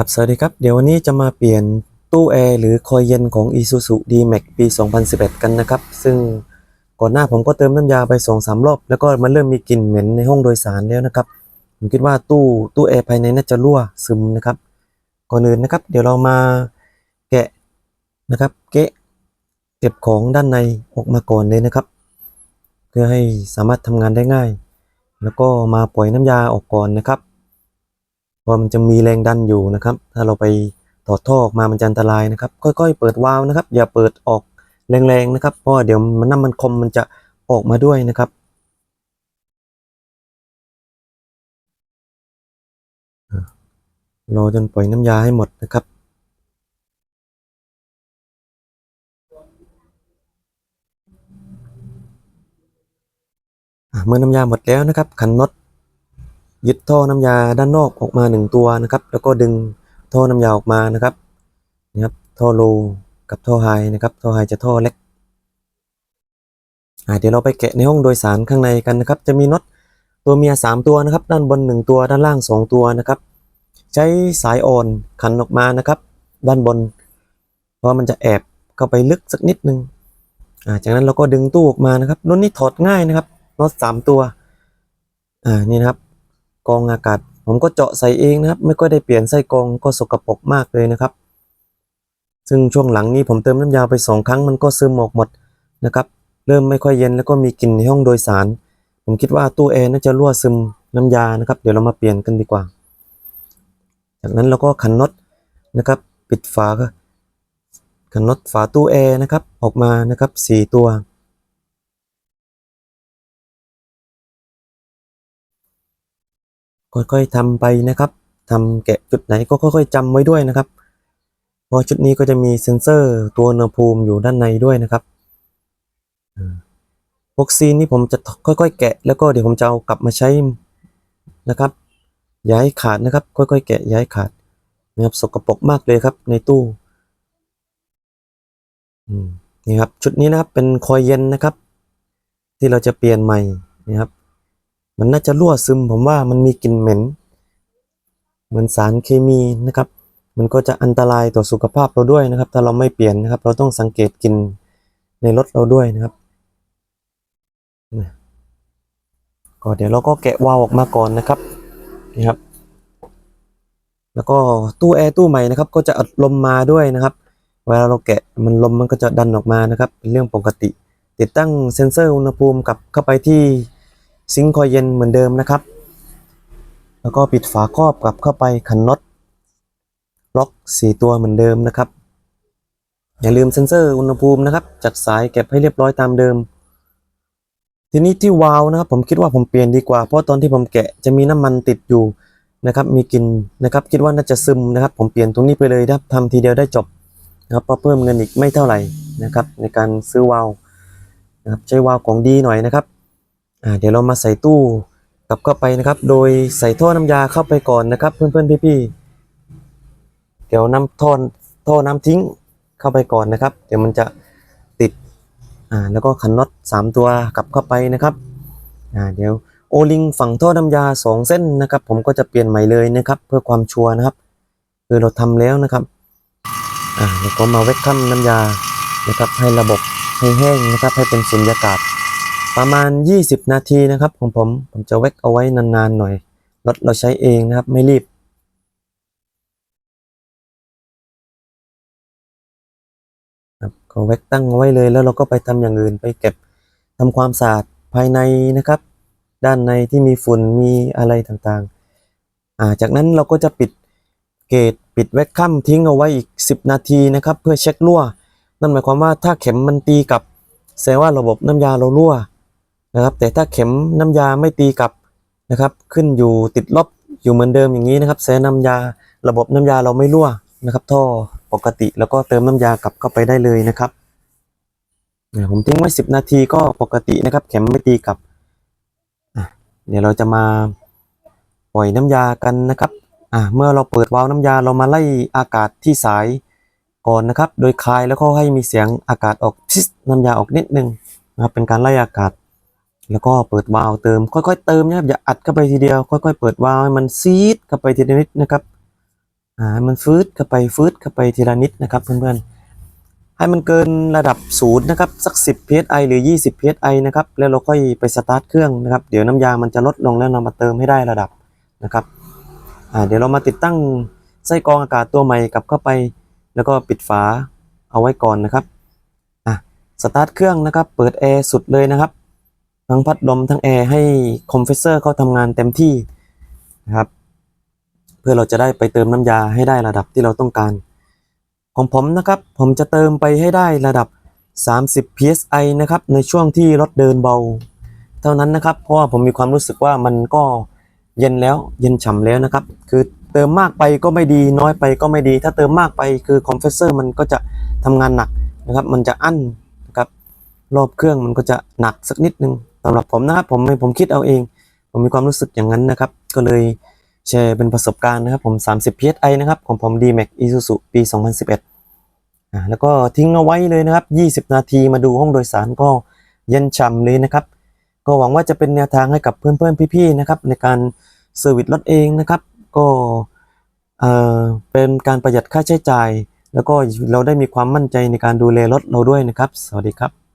ครับสวัสดีครับ เดี๋ยววันนี้จะมาเปลี่ยนตู้แอร์หรือคอยเย็นของ Isuzu D-Max ปี 2011 กันนะครับ ซึ่งก่อนหน้าผมก็เติมน้ำยาไป 2-3 รอบ แล้วก็มันเริ่มมีกลิ่นเหม็นในห้องโดยสารแล้วนะครับ ผมคิดว่าตู้ตู้แอร์ภายในน่าจะรั่วซึมนะครับ ก่อนอื่นนะครับ เดี๋ยวเรามาแกะนะครับเกะเก็บของด้านในออกมาก่อนเลยนะครับ เพื่อให้สามารถทำงานได้ง่าย แล้วก็มาปล่อยน้ำยาออกก่อนนะครับ เพราะมันจะมีแรงดันอยู่นะครับ ถ้าเราไปถอดท่อออกมามันจะอันตรายนะครับ ค่อย ๆ เปิดวาล์วนะครับ อย่าเปิดออกแรงๆนะครับ เพราะเดี๋ยวมันน้ำมันคมมันจะออกมาด้วยนะครับรอจนปล่อยน้ำยาให้หมดนะครับ เมื่อน้ำยาหมดแล้วนะครับ ขันน็อต ยึดท่อน้ำยาด้านนอกออกมาหนึ่งตัวนะครับ แล้วก็ดึงท่อน้ำยาออกมานะครับนี่ครับท่อโลกับท่อไฮนะครับท่อไฮจะท่อเล็กอะเดี๋ยวเราไปแกะในห้องโดยสารข้างในกันนะครับ จะมีน็อตตัวเมียสามตัวนะครับ ด้านบนหนึ่งตัวด้านล่างสองตัวนะครับ ใช้สายอ่อนขันออกมานะครับ ด้านบน เพราะมันจะแอบเข้าไปลึกสักนิดนึงอ่าจากนั้นเราก็ดึงตู้ออกมานะครับรุ่นนี้ถอดง่ายนะครับน็อตสามตัวอ่านี่นะครับ กรองอากาศ ผมก็เจาะใส่เองนะครับ ไม่ก็ได้เปลี่ยนไส้กรองก็สกปรกมากเลยนะครับ ซึ่งช่วงหลังนี้ผมเติมน้ำยาไปสองครั้งมันก็ซึมออกหมดนะครับ เริ่มไม่ค่อยเย็นแล้วก็มีกลิ่นในห้องโดยสาร ผมคิดว่าตู้แอร์น่าจะรั่วซึมน้ำยานะครับ เดี๋ยวเรามาเปลี่ยนกันดีกว่า จากนั้นเราก็ขันน็อตนะครับ ปิดฝาขันน็อตฝาตู้แอร์นะครับ ออกมานะครับสี่ตัว ค่อยๆทำไปนะครับทำแกะจุดไหนก็ค่อย ๆจำไว้ด้วยนะครับเพราะชุดนี้ก็จะมีเซ็นเซอร์ตัวอุณหภูมิอยู่ด้านในด้วยนะครับอ่าพวกซีนนี่ผมจะค่อยๆ แกะ แล้วก็เดี๋ยวผมจะเอากลับมาใช้นะครับย่าให้ขาดนะครับ ค่อยๆ แกะย่าให้ขาดนะครับสกปรกมากเลยครับ ในตู้อืมนี่ครับชุดนี้นะครับเป็นคอยเย็นนะครับ ที่เราจะเปลี่ยนใหม่นะครับ มันน่าจะรั่วซึมผมว่ามันมีกลิ่นเหม็น เหมือนสารเคมีนะครับ มันก็จะอันตรายต่อสุขภาพเราด้วยนะครับ ถ้าเราไม่เปลี่ยนนะครับ เราต้องสังเกตกลิ่นในรถเราด้วยนะครับก็เดี๋ยวเราก็แกะวาล์วออกมาก่อนนะครับนี่ครับ แล้วก็ตู้แอร์ตู้ใหม่นะครับ ก็จะอัดลมมาด้วยนะครับ เวลาเราแกะมันลมมันก็จะดันออกมานะครับ เป็นเรื่องปกติ ติดตั้งเซ็นเซอร์อุณหภูมิกับเข้าไปที่ ซิงค์คอยเย็นเหมือนเดิมนะครับ แล้วก็ปิดฝาครอบกลับเข้าไปขันน็อตล็อกสี่ตัวเหมือนเดิมนะครับ อย่าลืมเซ็นเซอร์อุณหภูมินะครับ จัดสายเก็บให้เรียบร้อยตามเดิม ทีนี้ที่วาล์วนะครับผมคิดว่าผมเปลี่ยนดีกว่า เพราะตอนที่ผมแกะจะมีน้ำมันติดอยู่นะครับ มีกลิ่นนะครับ คิดว่าน่าจะซึมนะครับ ผมเปลี่ยนตรงนี้ไปเลยนะครับทำทีเดียวได้จบนะครับเพราะเพิ่มเงินอีกไม่เท่าไหร่นะครับ ในการซื้อวาล์วนะครับใช้วาล์วของดีหน่อยนะครับ เดี๋ยวเรามาใส่ตู้กลับเข้าไปนะครับ โดยใส่ท่อน้ำยาเข้าไปก่อนนะครับ เพื่อนๆพี่ๆเดี๋ยวน้ำท่อท่อน้ำทิ้งเข้าไปก่อนนะครับ เดี๋ยวมันจะติดอ่าแล้วก็ขันน็อตสามตัวกลับเข้าไปนะครับอ่าเดี๋ยวโอลิงฝั่งท่อน้ำยาสองเส้นนะครับ ผมก็จะเปลี่ยนใหม่เลยนะครับ เพื่อความชัวร์นะครับ คือเราทำแล้วนะครับอ่าแล้วก็มาเวกคัมน้ำยานะครับ ให้ระบบให้แห้งนะครับ ให้เป็นสุญญากาศ ประมาณ 20 นาทีนะครับของผม ผมจะเวกเอาไว้นานๆหน่อย รถเราใช้เองนะครับไม่รีบ ครับก็เวกตั้งเอาไว้เลยแล้วเราก็ไปทำอย่างอื่นไปเก็บทำความสะอาดภายในนะครับ ด้านในที่มีฝุ่นมีอะไรต่างๆอ่าจากนั้นเราก็จะปิดเกตปิดเวกคัมทิ้งเอาไว้อีก 10 นาทีนะครับ เพื่อเช็ครั่ว นั่นหมายความว่าถ้าเข็มมันตีกับแสดงว่าระบบน้ำยาเรารั่ว นะครับ แต่ถ้าเข็มน้ำยาไม่ตีกลับนะครับ ขึ้นอยู่ติดลบอยู่เหมือนเดิมอย่างนี้นะครับแสน้ำยาระบบน้ำยาเราไม่รั่วนะครับ ท่อปกติแล้วก็เติมน้ำยากลับเข้าไปได้เลยนะครับผมทิ้งไว้ 10 นาทีก็ปกตินะครับ เข็มไม่ตีกลับเดี๋ยวเราจะมาปล่อยน้ำยากันนะครับอะเมื่อเราเปิดวาล์วน้ำยาเรามาไล่อากาศที่สายก่อนนะครับ โดยคลายแล้วก็ให้มีเสียงอากาศออกพิสน้ำยาออกนิดนึงนะครับเป็นการไล่อากาศ แล้วก็เปิดวาล์วเติมค่อยๆเติมนะครับอย่าอัดเข้าไปทีเดียวค่อยๆเปิดวาล์วให้มันซีดเข้าไปทีละนิดนะครับอ่าให้มันฟืดเข้าไปฟืดเข้าไปทีละนิดนะครับเพื่อนๆให้มันเกินระดับศูนย์นะครับสัก 10 psi หรือ 20 psi นะครับแล้วเราค่อยไปสตาร์ทเครื่องนะครับเดี๋ยวน้ำยามันจะลดลงแล้วเรามาเติมให้ได้ระดับนะครับอ่าเดี๋ยวเรามาติดตั้งไส้กรองอากาศตัวใหม่กลับเข้าไป แล้วก็ปิดฝาเอาไว้ก่อนนะครับอะสตาร์ทเครื่องนะครับเปิดแอร์สุดเลยนะครับ ทั้งพัดลมทั้งแอร์ให้คอมเพรสเซอร์เขาทำงานเต็มที่นะครับ เพื่อเราจะได้ไปเติมน้ำยาให้ได้ระดับที่เราต้องการ ของผมนะครับ ผมจะเติมไปให้ได้ระดับ 30 psi นะครับ ในช่วงที่รถเดินเบา เท่านั้นนะครับ เพราะว่าผมมีความรู้สึกว่ามันก็เย็นแล้วเย็นฉ่ำแล้วนะครับ คือเติมมากไปก็ไม่ดีน้อยไปก็ไม่ดี ถ้าเติมมากไปคือคอมเพรสเซอร์มันก็จะทำงานหนักนะครับ มันจะอั้นนะครับ รอบเครื่องมันก็จะหนักสักนิดนึง สำหรับผมนะครับผมผมคิดเอาเอง ผมมีความรู้สึกอย่างนั้นนะครับ ก็เลยแชร์เป็นประสบการณ์นะครับผม 30 psi นะครับของผม D-Max Isuzu ปี 2011อ่าแล้วก็ทิ้งเอาไว้เลยนะครับ 20 นาทีมาดูห้องโดยสารก็เย็นฉ่ำเลยนะครับ ก็หวังว่าจะเป็นแนวทางให้กับเพื่อนๆพี่ๆนะครับในการเซอร์วิสรถเองนะครับ ก็เอ่อเป็นการประหยัดค่าใช้จ่าย แล้วก็เราได้มีความมั่นใจในการดูแลรถเราด้วยนะครับ สวัสดีครับ